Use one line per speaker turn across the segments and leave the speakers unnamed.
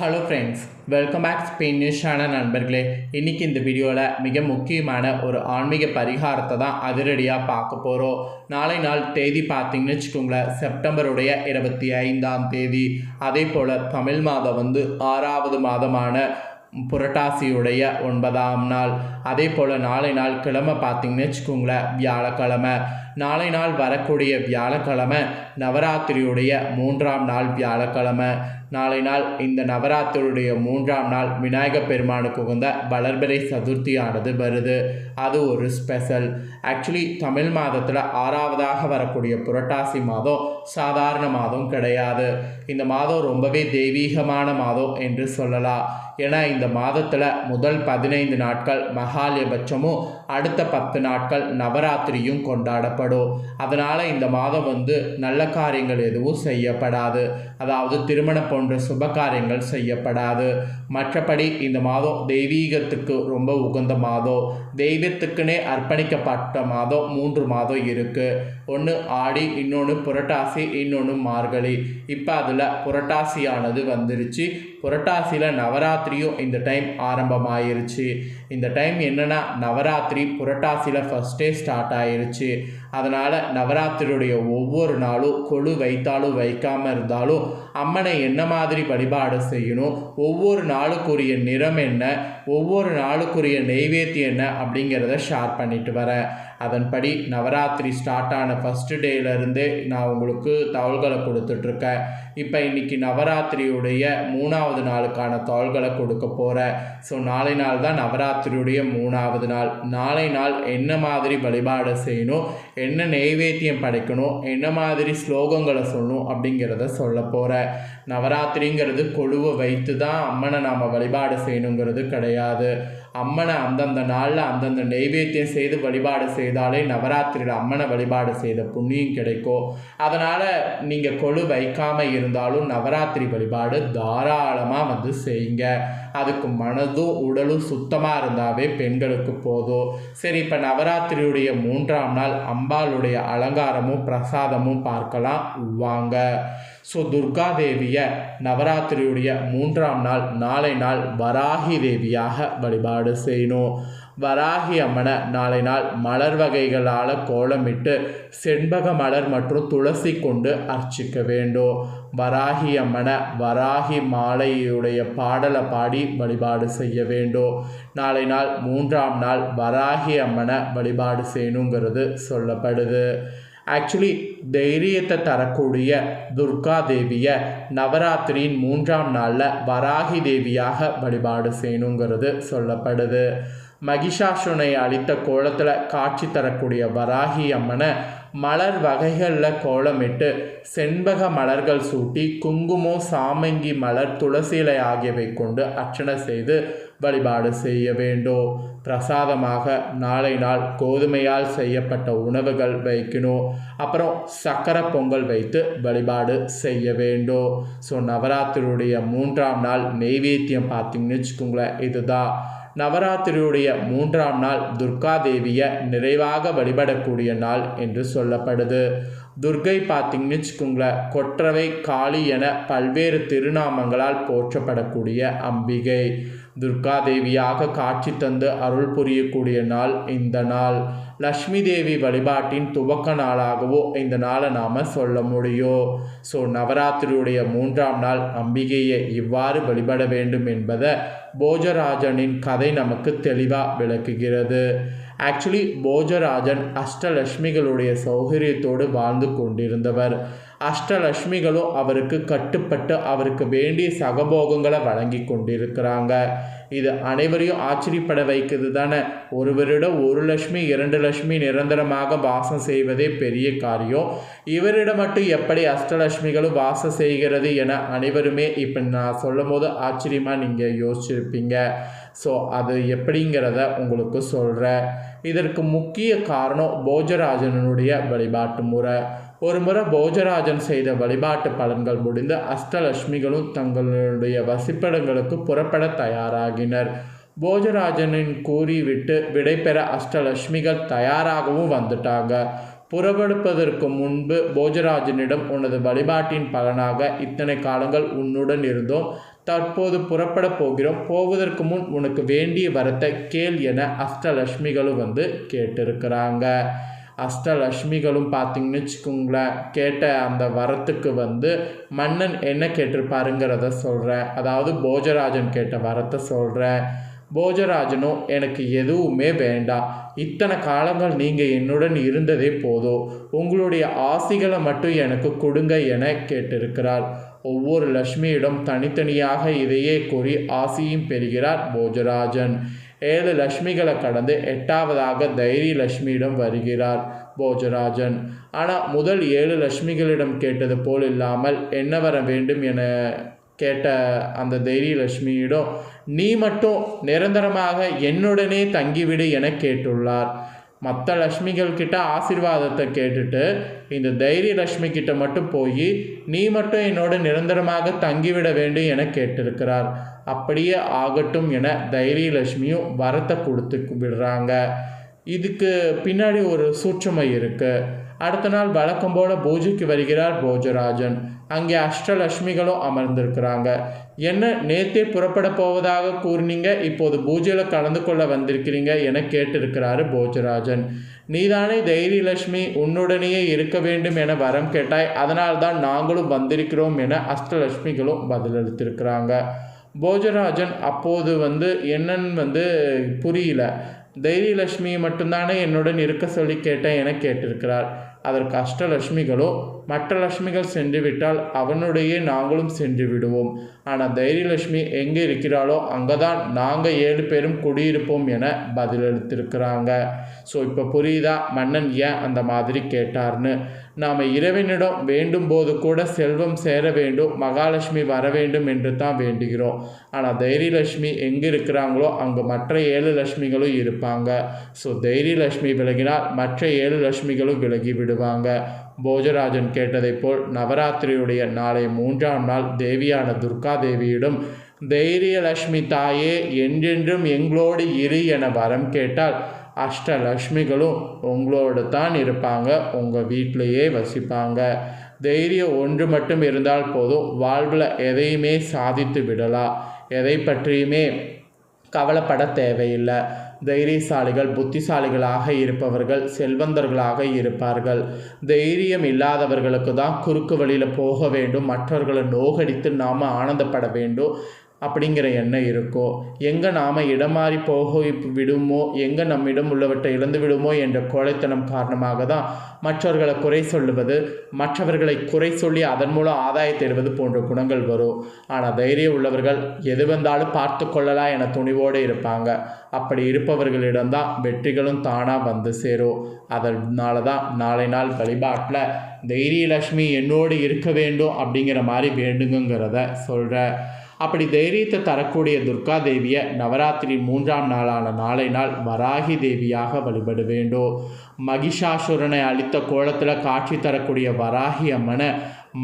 Hello friends welcome back Spain news நண்பர்களே. இன்றைக்கி இந்த வீடியோவில் மிக முக்கியமான ஒரு ஆன்மீக பரிகாரத்தை தான் அதிரடியாக பார்க்க போகிறோம் நாளை நாள் தேதி பார்த்தீங்கன்னு வச்சுக்கோங்களேன் செப்டம்பருடைய இருபத்தி ஐந்தாம் தேதி. அதே போல் தமிழ் மாதம் வந்து ஆறாவது மாதமான புரட்டாசியுடைய ஒன்பதாம் நாள். அதே போல் நாளை நாள் கிழமை பார்த்தீங்கன்னு வச்சுக்கோங்களேன் வியாழக்கிழமை. நாளை நாள் வரக்கூடிய வியாழக்கிழமை நவராத்திரியுடைய மூன்றாம் நாள் வியாழக்கிழமை. நாளை நாள் இந்த நவராத்திரியுடைய மூன்றாம் நாள் விநாயகப் பெருமானுக்கு உகந்த வளர்பிறை சதுர்த்தியானது வருது. அது ஒரு ஸ்பெஷல் ஆக்சுவலி தமிழ் மாதத்தில் ஆறாவதாக வரக்கூடிய புரட்டாசி மாதம் சாதாரண மாதம் கிடையாது. இந்த மாதம் ரொம்பவே தெய்வீகமான மாதம் என்று சொல்லலாம். ஏன்னா இந்த மாதத்தில் முதல் பதினைந்து நாட்கள் மகாலயபட்சமும் அடுத்த பத்து நாட்கள் நவராத்திரியும் கொண்டாடப்படும். அதனால் இந்த மாதம் வந்து நல்ல காரியங்கள் எதுவும் செய்யப்படாது. அதாவது திருமணம் போன்ற சுப காரியங்கள் செய்யப்படாது. மற்றபடி இந்த மாதம் தெய்வீகத்துக்கு ரொம்ப உகந்த மாதம். தெய்வத்துக்குன்னே அர்ப்பணிக்கப்பட்ட மாதம் மூன்று மாதம் இருக்குது ஒன்று ஆடி இன்னொன்று புரட்டாசி இன்னொன்று மார்கழி. இப்போ அதில் புரட்டாசியானது வந்துருச்சு. புரட்டாசியில் நவராத்திரியும் இந்த டைம் ஆரம்பமாயிருச்சு. இந்த டைம் என்னென்னா நவராத்திரி புரட்டாசியில் ஃபஸ்ட்டே ஸ்டார்ட் ஆயிருச்சு. அதனால் நவராத்திரியுடைய ஒவ்வொரு நாளும் கொழு வைத்தாலும் வைக்காமல் இருந்தாலும் அம்மனை என்ன மாதிரி வழிபாடு செய்யணும்? ஒவ்வொரு நாளுக்குரிய நிறம் என்ன? ஒவ்வொரு நாளுக்குரிய நெய்வேத்தியம் என்ன? அப்படிங்கிறத ஷேர் பண்ணிட்டு வரேன் அதன்படி நவராத்திரி ஸ்டார்ட் ஆன ஃபஸ்ட்டு டேலேருந்தே நான் உங்களுக்கு தகவல்களை கொடுத்துட்ருக்கேன். இப்போ இன்றைக்கி நவராத்திரியுடைய மூணாவது நாளுக்கான தகவல்களை கொடுக்க போகிறேன் ஸோ நாளை நாள் தான் நவராத்திரியுடைய மூணாவது நாள். நாளை நாள் என்ன மாதிரி வழிபாடு செய்யணும்? என்ன நெய்வேத்தியம் படைக்கணும் என்ன மாதிரி ஸ்லோகங்களை சொல்லணும் அப்படிங்கிறத சொல்ல போகிற நவராத்திரிங்கிறது கொழுவை வைத்து தான் அம்மனை நாம் வழிபாடு செய்யணுங்கிறது கிடையாது. அம்மனை அந்தந்த நாளில் அந்தந்த நெய்வேத்தியம் செய்து வழிபாடு செய்தாலே நவராத்திரியில் அம்மனை வழிபாடு செய்த புண்ணியம் கிடைக்கும் அதனால் நீங்கள் கொழு வைக்காமல் இருந்தாலும் நவராத்திரி வழிபாடு தாராளமாக வந்து செய்யுங்க. அதுக்கு மனதும் உடலும் சுத்தமாக இருந்தாவே பெண்களுக்கு போதும். சரி இப்போ நவராத்திரியுடைய மூன்றாம் நாள் அம்பாளுடைய அலங்காரமும் பிரசாதமும் பார்க்கலாம். வாங்க. ஸோ துர்கா தேவியை நவராத்திரியுடைய மூன்றாம் நாள் நாளை நாள் வராகி தேவியாக வழிபாடு செய்யணும் வராகி அம்மனை நாளை நாள் மலர் வகைகளால் கோலமிட்டு செண்பக மலர் மற்றும் துளசி கொண்டு அர்ச்சிக்க வேண்டும். வராகி அம்மனை வராகி மாலையுடைய பாடலை பாடி வழிபாடு செய்ய வேண்டும். நாளை நாள் மூன்றாம் நாள் வராகி அம்மனை வழிபாடு செய்யணுங்கிறது சொல்லப்படுது. ஆக்சுவலி தைரியத்தை தரக்கூடிய துர்கா தேவியை நவராத்திரியின் மூன்றாம் நாளில் வராகி தேவியாக வழிபாடு செய்யணுங்கிறது சொல்லப்படுது. மகிஷாசுனை அளித்த கோலத்தில் காட்சி தரக்கூடிய வராகி அம்மனை மலர் வகைகளில் கோலமிட்டு செண்பக மலர்கள் சூட்டி குங்குமம் சாமங்கி மலர் துளசிலை ஆகியவை கொண்டு அர்ச்சனை செய்து வழிபாடு செய்ய வேண்டும். பிரசாதமாக நாளை நாள் கோதுமையால் செய்யப்பட்ட உணவுகள் வைக்கணும். அப்புறம் சக்கரை பொங்கல் வைத்து வழிபாடு செய்ய வேண்டும். ஸோ நவராத்திரியுடைய மூன்றாம் நாள் நெய்வேத்தியம் பார்த்தீங்கன்னு வச்சுக்கோங்களேன் இதுதான். நவராத்திரியுடைய மூன்றாம் நாள் துர்கா தேவியை நிறைவாக வழிபடக்கூடிய நாள் என்று சொல்லப்படுது. துர்கை பார்த்தீங்கன்னு வச்சுக்கோங்களேன் கொற்றவை காளி என பல்வேறு திருநாமங்களால் போற்றப்படக்கூடிய அம்பிகை. துர்கா தேவியாக காட்சி தந்து அருள் புரியக்கூடிய நாள் இந்த நாள். லக்ஷ்மி தேவி வழிபாட்டின் துவக்க நாளாகவோ இந்த நாளை நாம் சொல்ல முடியும் ஸோ நவராத்திரியுடைய மூன்றாம் நாள் அம்பிகையை இவ்வாறு வழிபட வேண்டும் என்பதை போஜராஜனின் கதை நமக்கு தெளிவாக விளக்குகிறது. ஆக்சுவலி போஜராஜன் அஷ்டலட்சுமிகளுடைய சௌகரியத்தோடு வாழ்ந்து கொண்டிருந்தவர். அஷ்டலட்சுமிகளும் அவருக்கு கட்டுப்பட்டு அவருக்கு வேண்டிய சகபோகங்களை வழங்கி கொண்டிருக்கிறாங்க. இது அனைவரையும் ஆச்சரியப்பட வைக்கிறது தானே ஒருவரிடம் ஒரு லட்சுமி இரண்டு லட்சுமி நிரந்தரமாக வாசம் செய்வதே பெரிய காரியம். இவரிடம் மட்டும் எப்படி அஷ்டலட்சுமிகளும் வாசம் செய்கிறது என அனைவருமே இப்போ நான் சொல்லும் போது ஆச்சரியமாக நீங்கள் யோசிச்சிருப்பீங்க. ஸோ அது எப்படிங்கிறத உங்களுக்கு சொல்கிறேன் இதற்கு முக்கிய காரணம் போஜராஜனுடைய வழிபாட்டு முறை. ஒரு முறை போஜராஜன் செய்த வழிபாட்டு பலன்கள் முடிந்து அஷ்டலட்சுமிகளும் தங்களுடைய வசிப்பிடங்களுக்கு புறப்பட தயாராகினர். போஜராஜனின் கூறிவிட்டு விடைபெற அஷ்டலட்சுமிகள் தயாராகவும் வந்துட்டாங்க. புறப்படுப்பதற்கு முன்பு போஜராஜனிடம் உனது வழிபாட்டின் பலனாக இத்தனை காலங்கள் உன்னுடன் இருந்தோம். தற்போது புறப்பட போகிறோம். போவதற்கு முன் உனக்கு வேண்டிய வரத்தை கேள் என அஷ்டலட்சுமிகளும் வந்து கேட்டிருக்கிறாங்க. அஷ்டலக்ஷ்மிகளும் பார்த்தீங்கன்னு வச்சுக்கோங்களேன் கேட்ட அந்த வரத்துக்கு வந்து மன்னன் என்ன கேட்டிருப்பாருங்கிறத சொல்கிறேன் அதாவது போஜராஜன் கேட்ட வரத்தை சொல்கிறேன் போஜராஜனும் எனக்கு எதுவுமே வேண்டாம். இத்தனை காலங்கள் நீங்கள் என்னுடன் இருந்ததே போதும். உங்களுடைய ஆசிகளை மட்டும் எனக்கு கொடுங்க என கேட்டிருக்கிறார். ஒவ்வொரு லக்ஷ்மியிடம் தனித்தனியாக இதையே கூறி ஆசியும் பெறுகிறார் போஜராஜன். ஏழு லக்ஷ்மிகளை கடந்து எட்டாவதாக தைரிய லக்ஷ்மியிடம் வருகிறார் போஜராஜன் ஆனால் முதல் ஏழு லக்ஷ்மிகளிடம் கேட்டது போல் இல்லாமல் என்ன வர வேண்டும் என கேட்ட அந்த தைரியலட்சுமியிடம் நீ மட்டும் நிரந்தரமாக என்னுடனே தங்கிவிடு என கேட்டுள்ளார் மற்ற லக்ஷ்மிகள் கிட்ட ஆசீர்வாதத்தை கேட்டுட்டு இந்த தைரிய லக்ஷ்மி கிட்ட மட்டும் போய் நீ மட்டும் என்னோட நிரந்தரமாக தங்கிவிட வேண்டும் என கேட்டிருக்கிறார் அப்படியே ஆகட்டும் என தைரியலட்சுமியும் வரத்தை கொடுத்து விடுறாங்க. இதுக்கு பின்னாடி ஒரு சூற்றுமை இருக்குது அடுத்த நாள் வழக்கம் போல பூஜைக்கு வருகிறார் போஜராஜன். அங்கே அஷ்டலட்சுமிகளும் அமர்ந்திருக்கிறாங்க. என்ன நேத்தே புறப்பட போவதாக கூறினீங்க? இப்போது பூஜையில் கலந்து கொள்ள வந்திருக்கிறீங்க என கேட்டிருக்கிறாரு போஜராஜன். நீதானே தைரியலட்சுமி உன்னுடனேயே இருக்க வேண்டும் என வரம் கேட்டாய். அதனால்தான் நாங்களும் வந்திருக்கிறோம் என அஷ்டலட்சுமிகளும் பதிலளித்திருக்கிறாங்க. போஜராஜன் அப்போது வந்து என்னன்னு வந்து புரியல. தைரியலட்சுமியை மட்டும்தானே என்னுடன் இருக்க சொல்லி கேட்டேன் என கேட்டிருக்கிறார். அதற்கு அஷ்டலட்சுமிகளோ மற்ற லட்சுமிகள் சென்று விட்டால் அவனுடைய நாங்களும் சென்று விடுவோம் ஆனால் தைரியலட்சுமி எங்கே இருக்கிறாளோ அங்கே தான் நாங்கள் ஏழு பேரும் குடியிருப்போம் என பதிலளித்திருக்கிறாங்க. ஸோ இப்போ புரியுதா? மன்னன் ஏன் அந்த மாதிரி கேட்டார்னு? நாம் இறைவனிடம் வேண்டும் போது கூட செல்வம் சேர வேண்டும் மகாலட்சுமி வர வேண்டும் என்று தான் வேண்டுகிறோம். ஆனால் தைரியலட்சுமி எங்கே இருக்கிறாங்களோ அங்கே மற்ற ஏழு லட்சுமிகளும் இருப்பாங்க. ஸோ தைரியலட்சுமி விலகினால் மற்ற ஏழு லட்சுமிகளும் விலகி விடுவாங்க. போஜராஜன் கேட்டதைப் போல் நவராத்திரியுடைய நாளை மூன்றாம் நாள் தேவியான துர்கா தேவியிடம் தைரியலட்சுமி தாயே என்றென்றும் எங்களோடு இரு என வரம் கேட்டால் அஷ்டலக்ஷ்மிகளும் உங்களோடு தான் இருப்பாங்க. உங்கள் வீட்டிலையே வசிப்பாங்க. தைரியம் ஒன்று மட்டும் இருந்தால் போதும். வாழ்வில் எதையுமே சாதித்து விடலாம் எதை பற்றியுமே கவலைப்பட தேவையில்லை. தைரியசாலிகள் புத்திசாலிகளாக இருப்பவர்கள் செல்வந்தர்களாக இருப்பார்கள். தைரியம் இல்லாதவர்களுக்கு தான் குறுக்கு வழியில் போக வேண்டும். மற்றவர்களை நோகடித்து நாம் ஆனந்தப்பட வேண்டும். அப்படிங்கிற எண்ணம் இருக்கோ? எங்கே நாம் இடம் மாறி போக விடுமோ? எங்கே நம்மிடம் உள்ளவற்றை இழந்து விடுமோ? என்ற கோழைத்தனம் காரணமாக தான் மற்றவர்களை குறை சொல்லுவது மற்றவர்களை குறை சொல்லி அதன் மூலம் ஆதாயம் தேடுவது போன்ற குணங்கள் வரும். ஆனால் தைரியம் உள்ளவர்கள் எது வந்தாலும் பார்த்து கொள்ளலாம் என துணிவோடு இருப்பாங்க. அப்படி இருப்பவர்களிடம்தான் வெற்றிகளும் தானாக வந்து சேரும். அதனால தான் நாளை நாள் வழிபாட்டில் தைரியலட்சுமி என்னோடு இருக்க வேண்டும் அப்படிங்கிற மாதிரி வேண்டுங்கிறத சொல்கிறேன் அப்படி தைரியத்தை தரக்கூடிய துர்கா தேவியை நவராத்திரி மூன்றாம் நாளான நாளை நாள் வராகி தேவியாக வழிபட வேண்டும். மகிஷாசுரனை அளித்த கோலத்தில் காட்சி தரக்கூடிய வராகி அம்மனை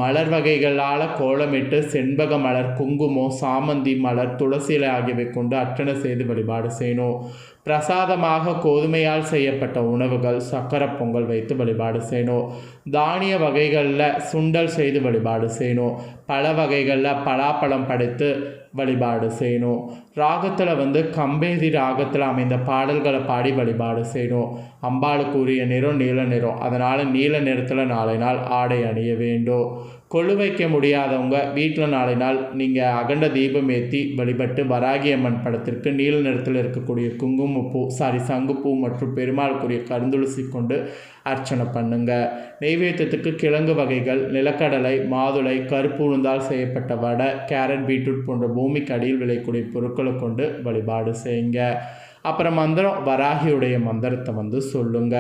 மலர் வகைகளால் கோலமிட்டு செண்பக மலர் குங்குமம் சாமந்தி மலர் துளசிலை ஆகியவை கொண்டு அர்ச்சனை செய்து வழிபாடு செய்யணும். பிரசாதமாக கோதுமையால் செய்யப்பட்ட உணவுகள் சக்கரை பொங்கல் வைத்து வழிபாடு செய்யணும். தானிய வகைகளில் சுண்டல் செய்து வழிபாடு செய்யணும். பல வகைகளில் பலாப்பழம் படைத்து வழிபாடு செய்யணும். ராகத்தில் வந்து கம்பேதி ராகத்தில் அமைந்த பாடல்களை பாடி வழிபாடு செய்யணும். அம்பாளுக்கு உரிய நிறம் நீல நிறம். அதனால் நீல நிறத்தில் நாளை நாள் ஆடை அணிய வேண்டும். கொள்ளு வைக்க முடியாதவங்க வீட்டில் நாளை நாள் நீங்கள் அகண்ட தீபம் ஏற்றி வழிபட்டு வராகி அம்மன் படத்திற்கு நீல நிறத்தில் இருக்கக்கூடிய குங்குமம் குங்குமப்பூ சாரி சங்குப்பூ மற்றும் பெருமாளுக்குரிய கருந்துளசி கொண்டு அர்ச்சனை பண்ணுங்க. நெய்வேத்தியத்துக்கு கிழங்கு வகைகள் நிலக்கடலை மாதுளை கருப்பு உளுந்தால் செய்யப்பட்ட வடை கேரட் பீட்ரூட் போன்ற பூமிக்கு அடியில் விளையக்கூடிய பொருட்களை கொண்டு வழிபாடு செய்யுங்க. அப்புறம் மந்திரம் வராகியுடைய மந்திரத்தை வந்து சொல்லுங்க.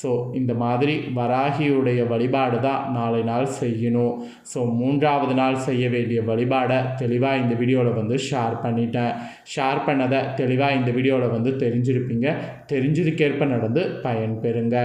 ஸோ இந்த மாதிரி வராகியுடைய வழிபாடு தான் நாளை நாள் செய்யணும். ஸோ மூன்றாவது நாள் செய்ய வேண்டிய வழிபாடை தெளிவாக இந்த வீடியோவில் வந்து ஷேர் பண்ணிட்டேன். ஷேர் பண்ணதை தெளிவாக இந்த வீடியோவில் வந்து தெரிஞ்சிருப்பீங்க. தெரிஞ்சதுக்கேற்ப நடந்து பயன்பெறுங்க.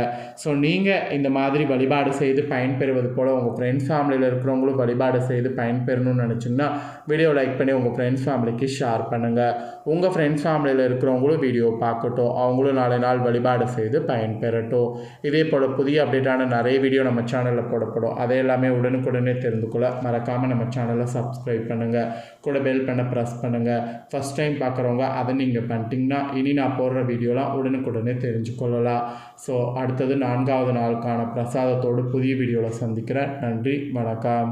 ஸோ நீங்கள் இந்த மாதிரி வழிபாடு செய்து பயன்பெறுவது போல் உங்கள் ஃப்ரெண்ட்ஸ் ஃபேமிலியில் இருக்கிறவங்களும் வழிபாடு செய்து பயன்பெறணும்னு நினச்சிங்கன்னா வீடியோ லைக் பண்ணி உங்கள் ஃப்ரெண்ட்ஸ் ஃபேமிலிக்கு ஷேர் பண்ணுங்கள் உங்கள் ஃப்ரெண்ட்ஸ் ஃபேமிலியில் இருக்கிறவங்களும் வீடியோ பார்க்கட்டும். அவங்களும் நாளை நாள் வழிபாடு செய்து பயன்பெறட்டும். இதே போல் புதிய அப்டேட்டான நிறைய வீடியோ நம்ம சேனலில் போடப்படும். அதை எல்லாமே உடனுக்குடனே தெரிந்து கொள்ள மறக்காமல் நம்ம சேனலை சப்ஸ்கிரைப் பண்ணுங்கள் கூட பெல் பண்ண ப்ரெஸ் பண்ணுங்கள் ஃபஸ்ட் டைம் டைம் பார்க்குறவங்க அதை நீங்கள் பண்ணிட்டீங்கன்னா இனி நான் போடுற வீடியோலாம் உடனுக்குடனே தெரிஞ்சு கொள்ளலாம் ஸோ அடுத்தது நான்காவது நாளுக்கான பிரசாதத்தோடு புதிய வீடியோவில் சந்திக்கிறேன். நன்றி வணக்கம்.